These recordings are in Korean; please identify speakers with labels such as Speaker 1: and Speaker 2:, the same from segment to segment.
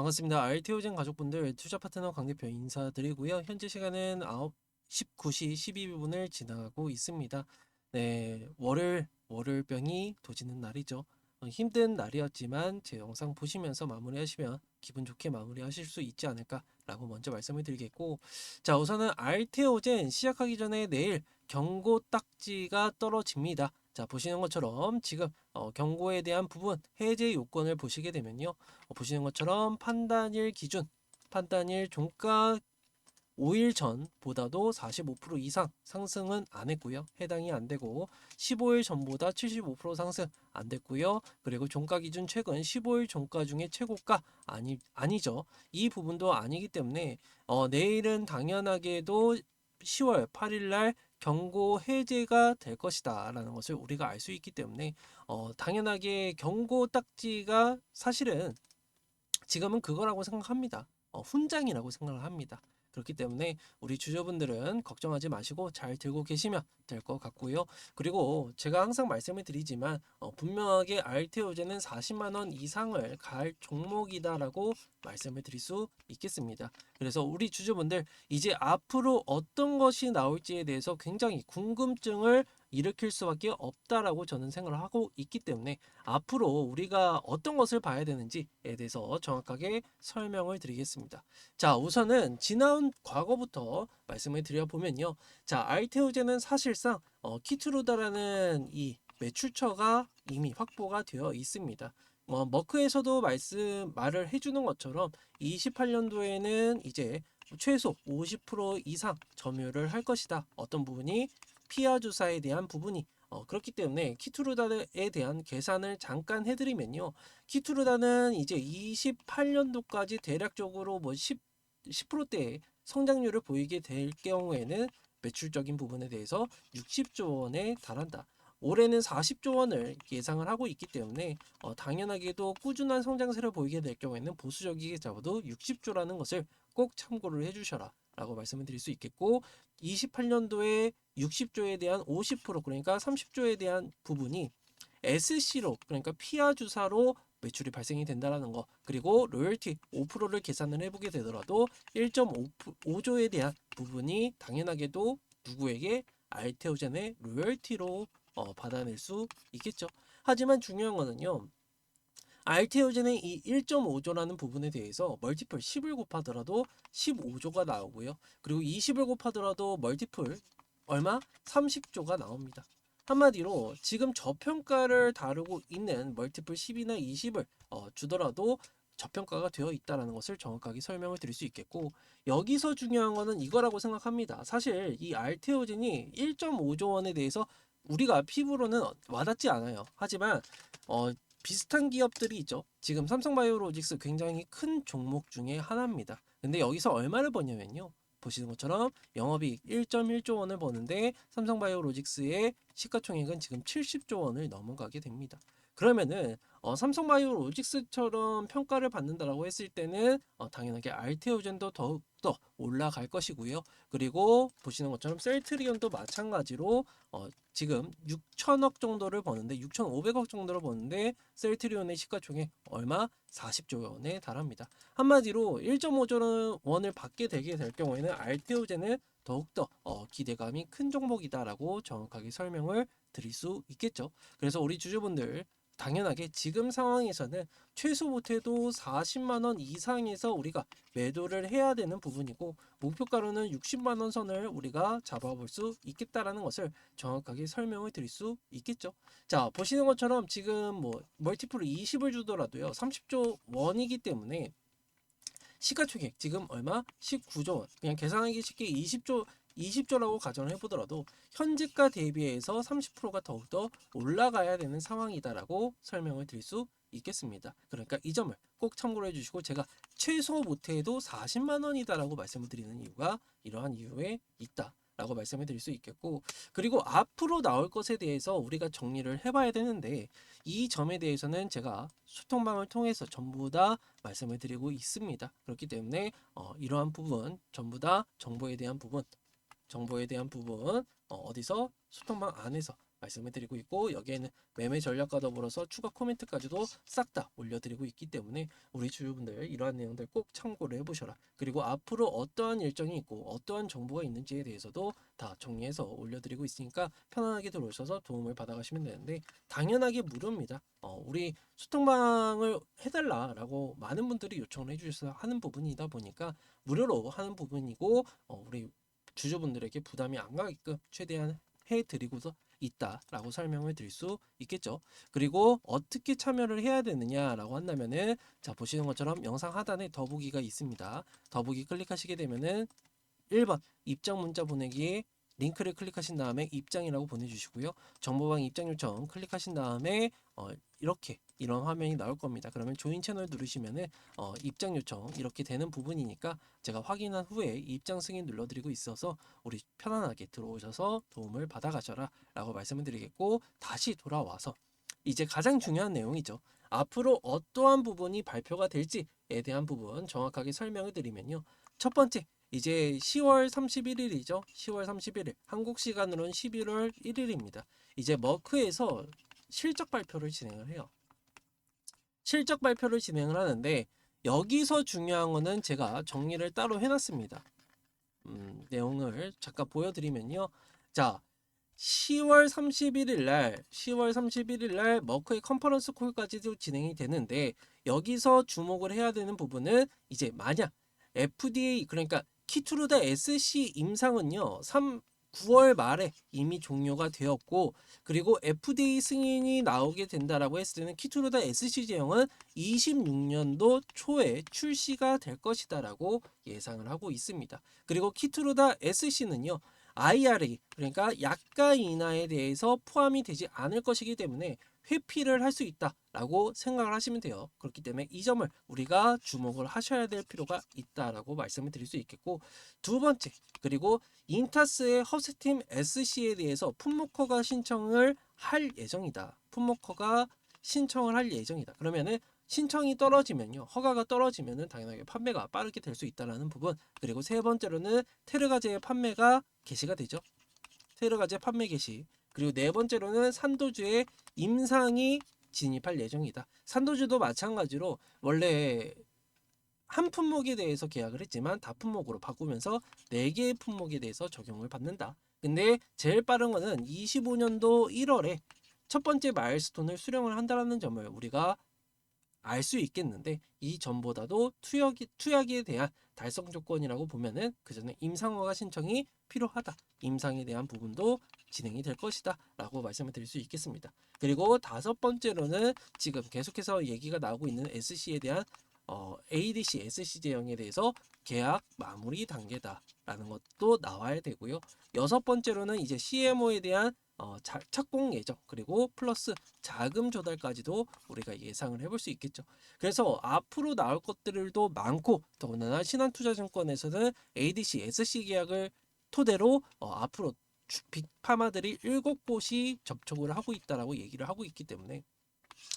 Speaker 1: 반갑습니다. RT오젠 가족분들 투자 파트너 강 대표 인사드리고요. 현재 시간은 9, 19시 12분을 지나가고 있습니다. 네, 월요일, 월요일병이 도지는 날이죠. 어, 힘든 날이었지만 제 영상 보시면서 마무리하시면 기분 좋게 마무리하실 수 있지 않을까라고 먼저 말씀을 드리겠고 자 우선은 알테오젠 시작하기 전에 내일 경고 딱지가 떨어집니다. 자 보시는 것처럼 지금 어, 경고에 대한 부분 해제 요건을 보시게 되면요 어, 보시는 것처럼 판단일 기준 판단일 종가 5일 전보다도 45% 이상 상승은 안 했고요. 해당이 안 되고 15일 전보다 75% 상승 안 됐고요. 그리고 종가 기준 최근 15일 종가 중에 최고가 아니 아니죠. 이 부분도 아니기 때문에 어, 내일은 당연하게도 10월 8일 날 경고 해제가 될 것이다라는 것을 우리가 알 수 있기 때문에 어, 당연하게 경고 딱지가 사실은 지금은 그거라고 생각합니다. 어, 훈장이라고 생각을 합니다. 그렇기 때문에 우리 주주분들은 걱정하지 마시고 잘 들고 계시면 될 것 같고요. 그리고 제가 항상 말씀을 드리지만 어, 분명하게 알테오제는 40만 원 이상을 갈 종목이다라고 말씀을 드릴 수 있겠습니다. 그래서 우리 주주분들 이제 앞으로 어떤 것이 나올지에 대해서 굉장히 궁금증을 일으킬 수밖에 없다라고 저는 생각을 하고 있기 때문에 앞으로 우리가 어떤 것을 봐야 되는지에 대해서 정확하게 설명을 드리겠습니다. 자, 우선은 지난 과거부터 말씀을 드려보면요. 자, 알테오제는 사실상 어, 키트루다라는 이 매출처가 이미 확보가 되어 있습니다. 뭐 머크에서도 말씀 말을 해주는 것처럼 28년도에는 이제 최소 50% 이상 점유를 할 것이다. 어떤 부분이 피아 주사에 대한 부분이 어, 그렇기 때문에 키투르다에 대한 계산을 잠깐 해드리면요. 키투르다는 이제 28년도까지 대략적으로 뭐 10, 10%대의 성장률을 보이게 될 경우에는 매출적인 부분에 대해서 60조 원에 달한다. 올해는 40조 원을 예상을 하고 있기 때문에 어, 당연하게도 꾸준한 성장세를 보이게 될 경우에는 보수적이게 잡아도 60조라는 것을 꼭 참고를 해주셔라 라고 말씀을 드릴 수 있겠고 28년도에 60조에 대한 50% 그러니까 30조에 대한 부분이 SC로 그러니까 피아 주사로 매출이 발생이 된다라는 거 그리고 로열티 5%를 계산을 해보게 되더라도 1.5조에 대한 부분이 당연하게도 누구에게 알테오젠의 로열티로 어, 받아낼 수 있겠죠. 하지만 중요한 거는요. 알테오젠의 이 1.5조라는 부분에 대해서 멀티플 10을 곱하더라도 15조가 나오고요. 그리고 20을 곱하더라도 멀티플 얼마? 30조가 나옵니다. 한마디로 지금 저평가를 다루고 있는 멀티플 10이나 20을 어, 주더라도 저평가가 되어 있다는 것을 정확하게 설명을 드릴 수 있겠고 여기서 중요한 거는 이거라고 생각합니다. 사실 이 알테오젠이 1.5조 원에 대해서 우리가 피부로는 와닿지 않아요. 하지만 어, 비슷한 기업들이 있죠. 지금 삼성바이오로직스 굉장히 큰 종목 중에 하나입니다. 근데 여기서 얼마를 버냐면요. 보시는 것처럼 영업이익 1.1조 원을 버는데 삼성바이오로직스의 시가총액은 지금 70조 원을 넘어가게 됩니다. 그러면은 어, 삼성바이오 로직스처럼 평가를 받는다라고 했을 때는 어, 당연하게 알테오젠도 더욱더 올라갈 것이고요. 그리고 보시는 것처럼 셀트리온도 마찬가지로 어, 지금 6천억 정도를 버는데 6,500억 정도를 버는데 셀트리온의 시가총액 얼마? 40조 원에 달합니다. 한마디로 1.5조 원을 받게 되게 될 경우에는 알테오젠은 더욱더 어, 기대감이 큰 종목이다라고 정확하게 설명을 드릴 수 있겠죠. 그래서 우리 주주분들 당연하게 지금 상황에서는 최소 못해도 40만 원 이상에서 우리가 매도를 해야 되는 부분이고 목표가로는 60만 원 선을 우리가 잡아볼 수 있겠다라는 것을 정확하게 설명을 드릴 수 있겠죠. 자 보시는 것처럼 지금 뭐 멀티플 20을 주더라도요 30조 원이기 때문에 시가총액 지금 얼마? 19조 원. 그냥 계산하기 쉽게 20조 20조라고 가정을 해보더라도 현재가 대비해서 30%가 더욱더 올라가야 되는 상황이다라고 설명을 드릴 수 있겠습니다. 그러니까 이 점을 꼭 참고로 해주시고 제가 최소 못해도 40만 원이다라고 말씀을 드리는 이유가 이러한 이유에 있다. 라고 말씀을 드릴 수 있겠고 그리고 앞으로 나올 것에 대해서 우리가 정리를 해봐야 되는데 이 점에 대해서는 제가 소통방을 통해서 전부 다 말씀을 드리고 있습니다. 그렇기 때문에 어, 이러한 부분 전부 다 정보에 대한 부분 정보에 대한 부분 어, 어디서 소통방 안에서 말씀을 드리고 있고 여기에는 매매 전략과 더불어서 추가 코멘트까지도 싹 다 올려드리고 있기 때문에 우리 주주분들 이러한 내용들 꼭 참고를 해보셔라. 그리고 앞으로 어떠한 일정이 있고 어떠한 정보가 있는지에 대해서도 다 정리해서 올려드리고 있으니까 편안하게 들어오셔서 도움을 받아가시면 되는데 당연하게 무료입니다. 어, 우리 소통방을 해달라라고 많은 분들이 요청을 해주셔서 하는 부분이다 보니까 무료로 하는 부분이고 어, 우리 주주분들에게 부담이 안 가게끔 최대한 해드리고서 있다라고 설명을 드릴 수 있겠죠. 그리고 어떻게 참여를 해야 되느냐라고 한다면은 자 보시는 것처럼 영상 하단에 더보기가 있습니다. 더보기 클릭하시게 되면은 1번 입장 문자 보내기에 링크를 클릭하신 다음에 입장이라고 보내주시고요. 정보방 입장 요청 클릭하신 다음에 어, 이렇게 이런 화면이 나올 겁니다. 그러면 조인 채널 누르시면은 어, 입장 요청 이렇게 되는 부분이니까 제가 확인한 후에 입장 승인 눌러드리고 있어서 우리 편안하게 들어오셔서 도움을 받아가셔라 라고 말씀을 드리겠고 다시 돌아와서 이제 가장 중요한 내용이죠. 앞으로 어떠한 부분이 발표가 될지에 대한 부분 정확하게 설명을 드리면요. 첫 번째 이제 10월 31일이죠. 10월 31일 한국 시간으로는 11월 1일입니다. 이제 머크에서 실적 발표를 진행을 해요. 실적 발표를 진행을 하는데 여기서 중요한 거는 제가 정리를 따로 해놨습니다. 음, 내용을 잠깐 보여드리면요. 자, 10월 31일 날, 10월 31일 날 머크의 컨퍼런스 콜까지도 진행이 되는데 여기서 주목을 해야 되는 부분은 이제 만약 FDA 그러니까 키투르다 SC 임상은요. 3 9월 말에 이미 종료가 되었고 그리고 FDA 승인이 나오게 된다라고 했을 때는 키투르다 SC 제형은 26년도 초에 출시가 될 것이다라고 예상을 하고 있습니다. 그리고 키투르다 SC는요. IRA 그러니까 약가 인하에 대해서 포함이 되지 않을 것이기 때문에 회피를 할 수 있다라고 생각을 하시면 돼요. 그렇기 때문에 이 점을 우리가 주목을 하셔야 될 필요가 있다라고 말씀을 드릴 수 있겠고 두 번째 그리고 인타스의 허스팀 SC에 대해서 품목허가 신청을 할 예정이다. 품목허가 신청을 할 예정이다. 그러면은 신청이 떨어지면요. 허가가 떨어지면은 당연하게 판매가 빠르게 될 수 있다라는 부분. 그리고 세 번째로는 테르가제의 판매가 개시가 되죠. 테르가제 판매 개시. 그리고 네 번째로는 산도주의 임상이 진입할 예정이다. 산도주도 마찬가지로 원래 한 품목에 대해서 계약을 했지만 다 품목으로 바꾸면서 네 개의 품목에 대해서 적용을 받는다. 근데 제일 빠른 거는 25년도 1월에 첫 번째 마일스톤을 수령을 한다라는 점을 우리가 알 수 있겠는데 이 전보다도 투약이, 투약에 대한 달성 조건이라고 보면은 그 전에 임상허가 신청이 필요하다. 임상에 대한 부분도 진행이 될 것이다. 라고 말씀을 드릴 수 있겠습니다. 그리고 다섯 번째로는 지금 계속해서 얘기가 나오고 있는 SC에 대한 어, ADC, SC 제형에 대해서 계약 마무리 단계다라는 것도 나와야 되고요. 여섯 번째로는 이제 CMO에 대한 어, 자, 착공 예정 그리고 플러스 자금 조달까지도 우리가 예상을 해볼 수 있겠죠. 그래서 앞으로 나올 것들도 많고 더군다나 신한투자증권에서는 ADC, SC 계약을 토대로 어, 앞으로 주- 빅파마들이 일곱 곳이 접촉을 하고 있다라고 얘기를 하고 있기 때문에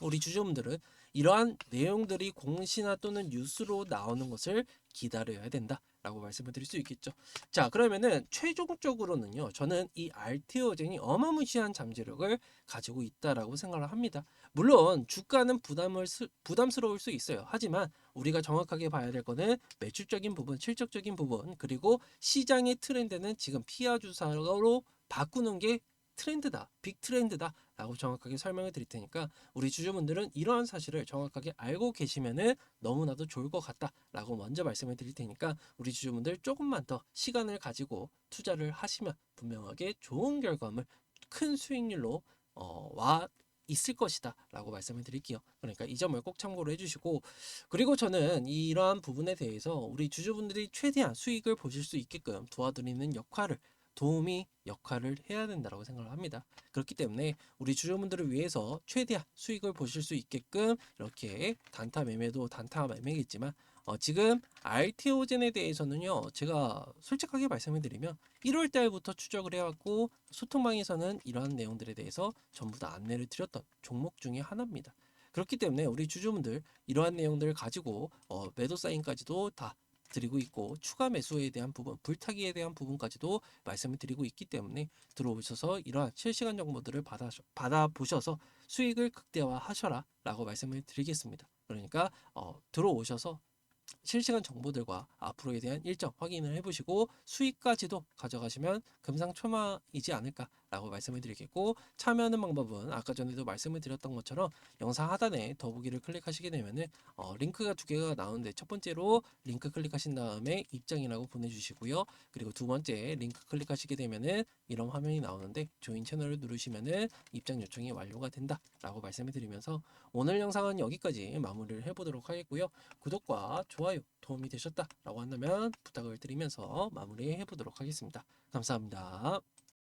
Speaker 1: 우리 주주분들은 이러한 내용들이 공시나 또는 뉴스로 나오는 것을 기다려야 된다 라고 말씀을 드릴 수 있겠죠. 자, 그러면은 최종적으로는요. 저는 이 알테오젠이 어마무시한 잠재력을 가지고 있다라고 생각을 합니다. 물론 주가는 부담을 스- 부담스러울 수 있어요. 하지만 우리가 정확하게 봐야 될 거는 매출적인 부분, 실적적인 부분, 그리고 시장의 트렌드는 지금 피아 주사로 바꾸는 게 트렌드다, 빅 트렌드다. 라고 정확하게 설명을 드릴 테니까 우리 주주분들은 이러한 사실을 정확하게 알고 계시면은 너무나도 좋을 것 같다 라고 먼저 말씀을 드릴 테니까 우리 주주분들 조금만 더 시간을 가지고 투자를 하시면 분명하게 좋은 결과물, 큰 수익률로 어, 와 있을 것이다 라고 말씀을 드릴게요. 그러니까 이 점을 꼭 참고를 해주시고 그리고 저는 이러한 부분에 대해서 우리 주주분들이 최대한 수익을 보실 수 있게끔 도와드리는 역할을 도움이 역할을 해야 된다고 생각을 합니다. 그렇기 때문에 우리 주주분들을 위해서 최대한 수익을 보실 수 있게끔 이렇게 단타 매매도 단타 매매겠지만 어, 지금 알테오젠에 대해서는요 제가 솔직하게 말씀을 드리면 1월 달부터 추적을 해왔고 소통방에서는 이러한 내용들에 대해서 전부 다 안내를 드렸던 종목 중에 하나입니다. 그렇기 때문에 우리 주주분들 이러한 내용들을 가지고 어, 매도 사인까지도 다 드리고 있고 추가 매수에 대한 부분, 불타기에 대한 부분까지도 말씀을 드리고 있기 때문에 들어오셔서 이러한 실시간 정보들을 받아 받아 보셔서 수익을 극대화하셔라라고 말씀을 드리겠습니다. 그러니까 어, 들어오셔서 실시간 정보들과 앞으로에 대한 일정 확인을 해보시고 수익까지도 가져가시면 금상첨화이지 않을까 라고 말씀을 드리겠고 참여하는 방법은 아까 전에도 말씀을 드렸던 것처럼 영상 하단에 더보기를 클릭하시게 되면은 어, 링크가 두 개가 나오는데 첫 번째로 링크 클릭하신 다음에 입장이라고 보내주시고요 그리고 두 번째 링크 클릭하시게 되면은 이런 화면이 나오는데 조인 채널을 누르시면은 입장 요청이 완료가 된다 라고 말씀을 드리면서 오늘 영상은 여기까지 마무리를 해보도록 하겠고요 구독과 좋아요 도움이 되셨다 라고 한다면 부탁을 드리면서 마무리해 보도록 하겠습니다. 감사합니다.